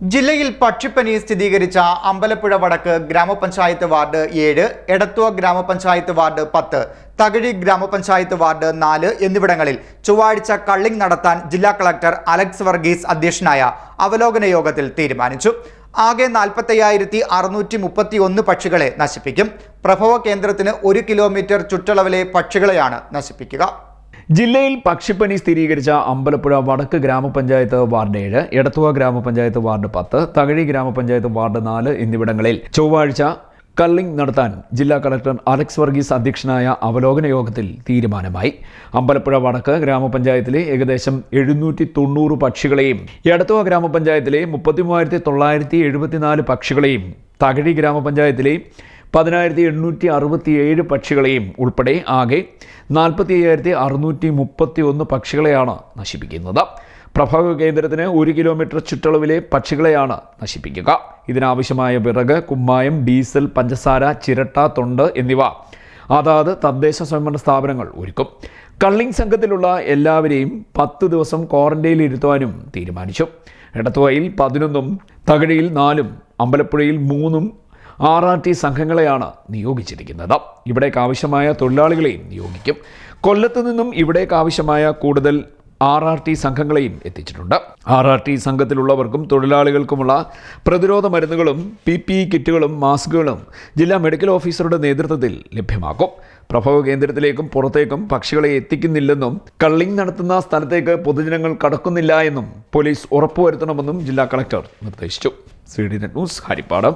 ജില്ലയിൽ പക്ഷിപ്പനി സ്ഥിരീകരിച്ച അമ്പലപ്പുഴ വടക്ക് ഗ്രാമപഞ്ചായത്ത് വാർഡ് ഏഴ് എടത്തുവ ഗ്രാമപഞ്ചായത്ത് വാർഡ് പത്ത് തകഴി ഗ്രാമപഞ്ചായത്ത് വാർഡ് നാല് എന്നിവിടങ്ങളിൽ ചൊവ്വാഴ്ച കള്ളിംഗ് നടത്താൻ ജില്ലാ കളക്ടർ അലക്സ് വർഗീസ് അധ്യക്ഷനായ അവലോകന യോഗത്തിൽ തീരുമാനിച്ചു. ആകെ നാൽപ്പത്തയ്യായിരത്തി അറുന്നൂറ്റി മുപ്പത്തി ഒന്ന് പക്ഷികളെ നശിപ്പിക്കും. പ്രഭവ കേന്ദ്രത്തിന് ഒരു കിലോമീറ്റർ ചുറ്റളവിലെ പക്ഷികളെയാണ് നശിപ്പിക്കുക. ജില്ലയിൽ പക്ഷിപ്പനി സ്ഥിരീകരിച്ച അമ്പലപ്പുഴ വടക്ക് ഗ്രാമപഞ്ചായത്ത് വാർഡ് ഏഴ് എടത്തുവ ഗ്രാമപഞ്ചായത്ത് വാർഡ് പത്ത് തകഴി ഗ്രാമപഞ്ചായത്ത് വാർഡ് നാല് എന്നിവിടങ്ങളിൽ ചൊവ്വാഴ്ച കള്ളിംഗ് നടത്താൻ ജില്ലാ കളക്ടർ അലക്സ് വർഗീസ് അധ്യക്ഷനായ അവലോകന യോഗത്തിൽ തീരുമാനമായി. അമ്പലപ്പുഴ വടക്ക് ഗ്രാമപഞ്ചായത്തിലെ ഏകദേശം എഴുന്നൂറ്റി തൊണ്ണൂറ് പക്ഷികളെയും എടത്തുവ ഗ്രാമപഞ്ചായത്തിലെ മുപ്പത്തി മൂവായിരത്തി തൊള്ളായിരത്തി എഴുപത്തിനാല് പക്ഷികളെയും തകഴി ഗ്രാമപഞ്ചായത്തിലെ പതിനായിരത്തി എണ്ണൂറ്റി അറുപത്തി ഏഴ് പക്ഷികളെയും ഉൾപ്പെടെ ആകെ നാൽപ്പത്തി അയ്യായിരത്തി അറുന്നൂറ്റി മുപ്പത്തി ഒന്ന് പക്ഷികളെയാണ് നശിപ്പിക്കുന്നത്. പ്രഭവ കേന്ദ്രത്തിന് ഒരു കിലോമീറ്റർ ചുറ്റളവിലെ പക്ഷികളെയാണ് നശിപ്പിക്കുക. ഇതിനാവശ്യമായ വിറക് കുമ്മായം ഡീസൽ പഞ്ചസാര ചിരട്ട തൊണ്ട് എന്നിവ. അതാത് തദ്ദേശ സ്വയംഭരണ സ്ഥാപനങ്ങൾ ഒരുക്കും. കള്ളിംഗ് സംഘത്തിലുള്ള എല്ലാവരെയും പത്ത് ദിവസം ക്വാറന്റൈനിൽ ഇരുത്തുവാനും തീരുമാനിച്ചു. എടത്തുവയിൽ പതിനൊന്നും തകഴിയിൽ നാലും അമ്പലപ്പുഴയിൽ മൂന്നും ആർ ആർ ടി സംഘങ്ങളെയാണ് നിയോഗിച്ചിരിക്കുന്നത്. ഇവിടേക്ക് ആവശ്യമായ തൊഴിലാളികളെയും നിയോഗിക്കും. കൊല്ലത്ത് നിന്നും ഇവിടേക്ക് ആവശ്യമായ കൂടുതൽ ആർ ആർ ടി സംഘങ്ങളെയും എത്തിച്ചിട്ടുണ്ട്. ആർ ആർ ടി സംഘത്തിലുള്ളവർക്കും തൊഴിലാളികൾക്കുമുള്ള പ്രതിരോധ മരുന്നുകളും പി പി ഇ കിറ്റുകളും മാസ്കുകളും ജില്ലാ മെഡിക്കൽ ഓഫീസറുടെ നേതൃത്വത്തിൽ ലഭ്യമാക്കും പ്രഭവ കേന്ദ്രത്തിലേക്കും പുറത്തേക്കും പക്ഷികളെ എത്തിക്കുന്നില്ലെന്നും കള്ളിംഗ് നടത്തുന്ന സ്ഥലത്തേക്ക് പൊതുജനങ്ങൾ കടക്കുന്നില്ല എന്നും പോലീസ് ഉറപ്പുവരുത്തണമെന്നും ജില്ലാ കളക്ടർ നിർദ്ദേശിച്ചു. C D news Haripad.